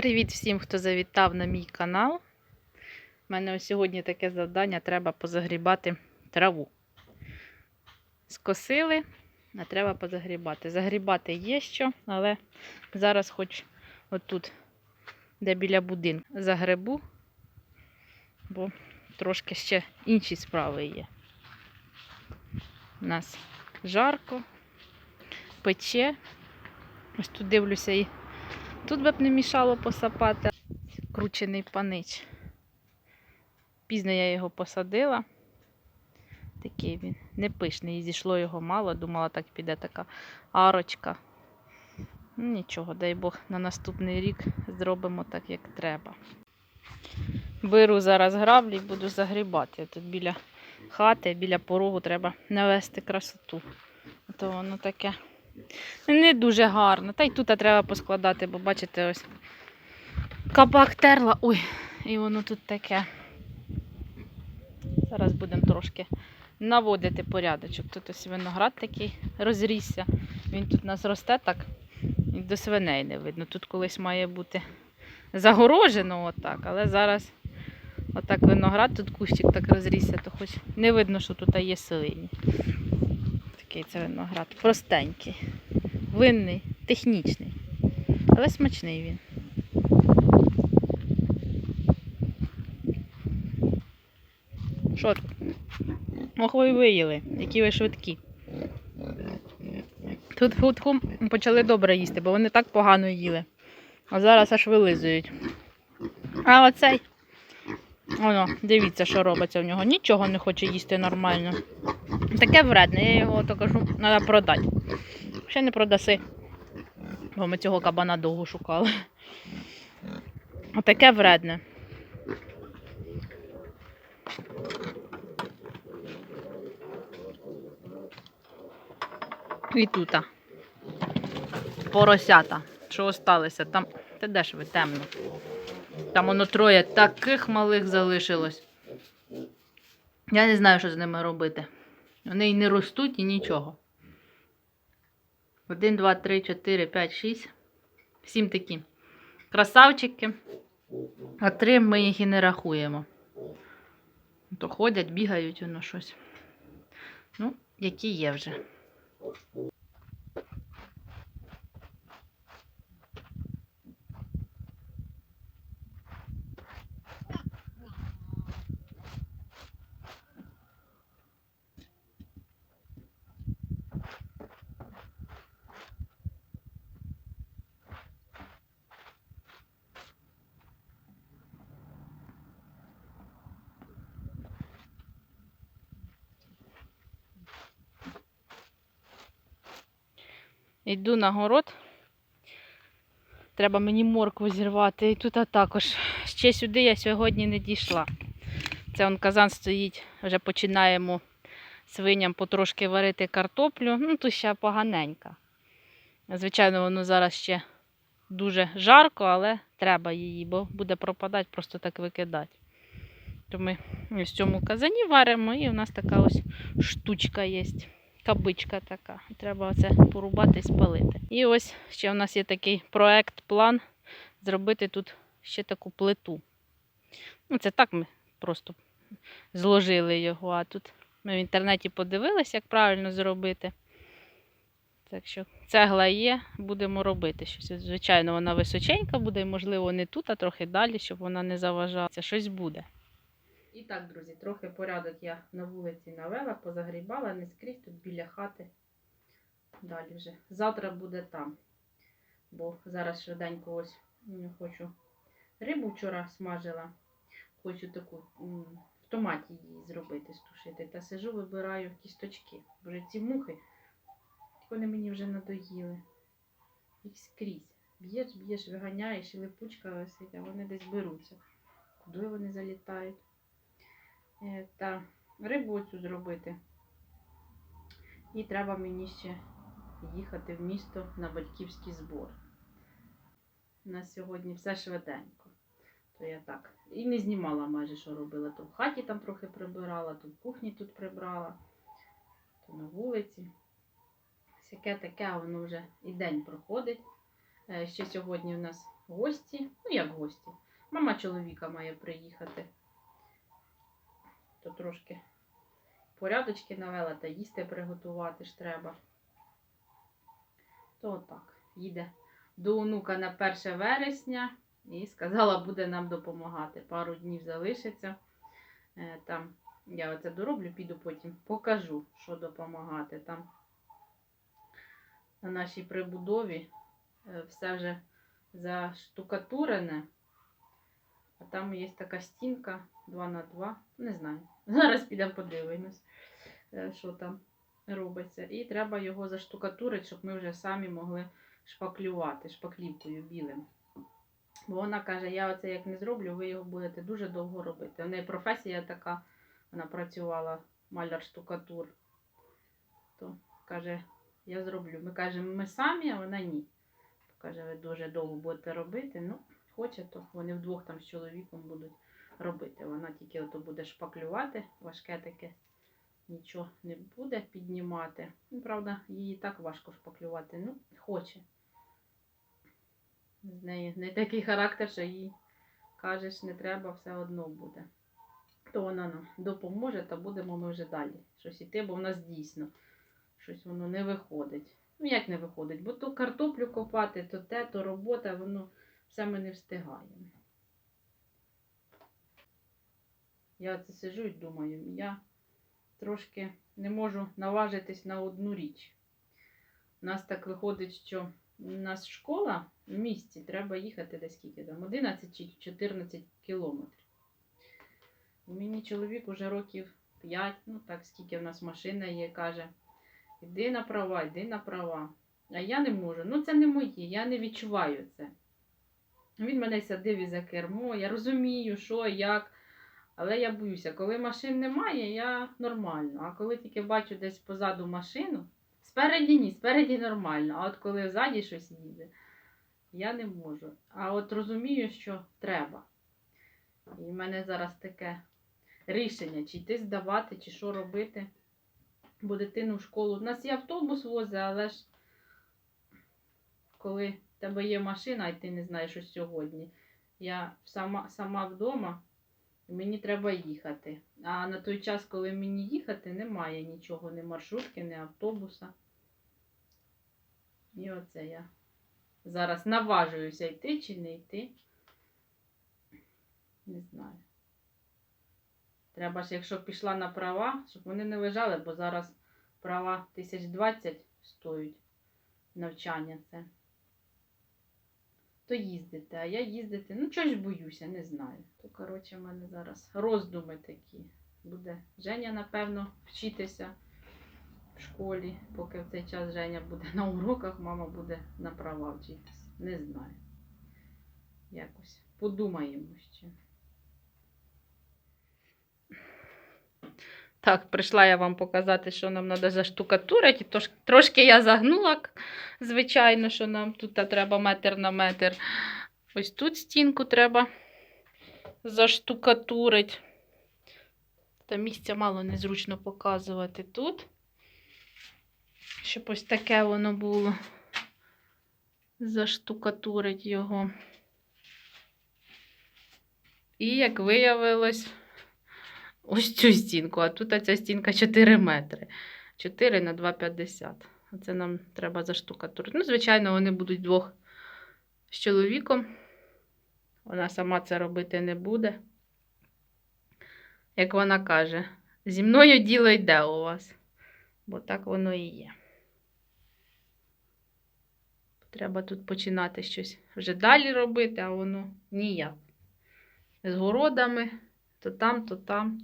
Привіт всім, хто завітав на мій канал. У мене сьогодні таке завдання: треба позагрібати траву. Скосили, а треба позагрібати. Загрібати є що, але зараз хоч отут, де біля будинку, загребу, бо трошки ще інші справи є. У нас жарко, пече. Ось тут дивлюся і Тут би б не мішало посапати кручений панич. Пізно я його посадила. Такий він непишний, і зійшло його мало, думала, так піде така арочка. Ну, Нічого, дай Бог, на наступний рік зробимо так, як треба. Беру зараз граблі і буду загрібати. Тут біля хати, біля порогу треба навести красоту. А то воно таке не дуже гарно. Та й тут треба поскладати, бо бачите, ось кабак терла. Ой, і воно тут таке. Зараз будемо трошки наводити порядочок. Тут ось виноград такий розрісся. Він тут у нас росте так, і до свиней не видно. Тут колись має бути загорожено отак, але зараз отак виноград, тут кущик так розрісся, то хоч не видно, що тут є свині. Такий це виноград. Простенький, винний, технічний, але смачний він. Що тут? Ох, ви виїли, які ви швидкі. Тут хутку почали добре їсти, бо вони так погано їли. А зараз аж вилизують. А оцей. Воно, дивіться, що робиться в нього. Нічого не хоче їсти нормально. Таке вредне, я його то кажу, треба продати. Ще не продаси. Бо ми цього кабана довго шукали. Отаке вредне. І тут. Поросята. Що осталося? Там. Та де ж ви темно? Там воно троє таких малих залишилось. Я не знаю, що з ними робити. Вони і не ростуть, і нічого. Один, два, три, чотири, п'ять, шість. Сім такі. Красавчики. А три ми їх і не рахуємо. То ходять, бігають воно щось. Ну, які є вже. Йду на город. Треба мені моркву зірвати. І тут також. Ще сюди я сьогодні не дійшла. Це он казан стоїть, вже починаємо свиням потрошки варити картоплю. Ну, тут ще поганенька. Звичайно, воно зараз ще дуже жарко, але треба її, бо буде пропадати, просто так викидати. То ми в цьому казані варимо, і у нас така ось штучка є кабичка така. Треба це порубати і спалити. І ось ще у нас є такий проект, план зробити тут ще таку плиту. Ну, це так ми просто зложили його, а тут ми в інтернеті подивилися, як правильно зробити. Так що цегла є, будемо робити щось. Звичайно, вона височенька буде, можливо, не тут, а трохи далі, щоб вона не заважала. Це щось буде. І так, друзі, трохи порядок я на вулиці навела, позагрібала, не скрізь тут біля хати. Далі вже. Завтра буде там. Бо зараз швиденько ось хочу рибу вчора смажила. Хочу таку в томаті її зробити, стушити. Та сижу, вибираю кісточки. Боже, ці мухи, вони мені вже надоїли. Їх скрізь. Б'єш, б'єш, виганяєш, і липучка висить, а вони десь беруться. Куди вони залітають? Е, Та рибу оцю зробити. І треба мені ще їхати в місто на батьківський збор. У нас сьогодні все швиденько. То я так. І не знімала майже, що робила. То в хаті там трохи прибирала, то в кухні тут прибрала, то на вулиці. Всяке таке, воно вже і день проходить. Е, Ще сьогодні у нас гості. Ну, як гості. Мама чоловіка має приїхати. То трошки порядочки навела та їсти приготувати ж треба. То отак. Їде до онука на 1 вересня і сказала, буде нам допомагати. Пару днів залишиться. Е, Там я оце дороблю, піду потім покажу, що допомагати. Там на нашій прибудові е, все вже заштукатурене. А там є така стінка 2 на 2 Не знаю. Зараз підемо подивимось, е, що там робиться. І треба його заштукатурити, щоб ми вже самі могли шпаклювати шпаклівкою білим. Бо вона каже, я оце як не зроблю, ви його будете дуже довго робити. У неї професія така, вона працювала маляр-штукатур. То каже, я зроблю. Ми кажемо, ми самі, а вона ні. Каже, ви дуже довго будете робити. Ну, хоче, то вони вдвох там з чоловіком будуть робити. Вона тільки ото буде шпаклювати, важке таке, нічого не буде піднімати. Ну, правда, її так важко шпаклювати. Ну, хоче. З неї не такий характер, що їй кажеш, не треба, все одно буде. То вона нам допоможе, та будемо ми вже далі щось іти, бо в нас дійсно щось воно не виходить. Ну, як не виходить? Бо то картоплю копати, то те, то робота, воно все ми не встигаємо. Я це сижу і думаю, я трошки не можу наважитись на одну річ. У нас так виходить, що у нас школа в місті, треба їхати десь скільки там, 11 чи 14 кілометрів. Мені чоловік уже років 5, ну так, скільки в нас машина є, каже, іди на права, йди на права. А я не можу. Ну це не моє, я не відчуваю це. Він мене садив і за кермо, я розумію, що, як. Але я боюся, коли машин немає, я нормально. А коли тільки бачу десь позаду машину, спереді ні, спереді нормально. А от коли ззаді щось їде, я не можу. А от розумію, що треба. І в мене зараз таке рішення, чи йти здавати, чи що робити. Бо дитину в школу. У нас є автобус возить, але ж коли тебе є машина, і ти не знаєш, що сьогодні. Я сама, сама вдома, мені треба їхати. А на той час, коли мені їхати, немає нічого, ні маршрутки, ні автобуса. І оце я зараз наважуюся йти чи не йти. Не знаю. Треба ж, якщо пішла на права, щоб вони не лежали, бо зараз права 1020 стоять навчання це. То їздити, а я їздити, ну чогось боюся, не знаю. То, коротше, в мене зараз роздуми такі. Буде Женя, напевно, вчитися в школі, поки в цей час Женя буде на уроках, мама буде на права вчитися. Не знаю. Якось подумаємо ще. Так, прийшла я вам показати, що нам треба заштукатурити. Тож, трошки я загнула, звичайно, що нам тут треба метр на метр. Ось тут стінку треба заштукатурити. Та місця мало незручно показувати тут. Щоб ось таке воно було. Заштукатурить його. І як виявилось, ось цю стінку, а тут ця стінка 4 метри. 4 на 2,50. Оце нам треба заштукатурити. Ну, звичайно, вони будуть двох з чоловіком. Вона сама це робити не буде. Як вона каже, зі мною діло йде у вас. Бо так воно і є. Треба тут починати щось вже далі робити, а воно ніяк. З городами, то там, то там.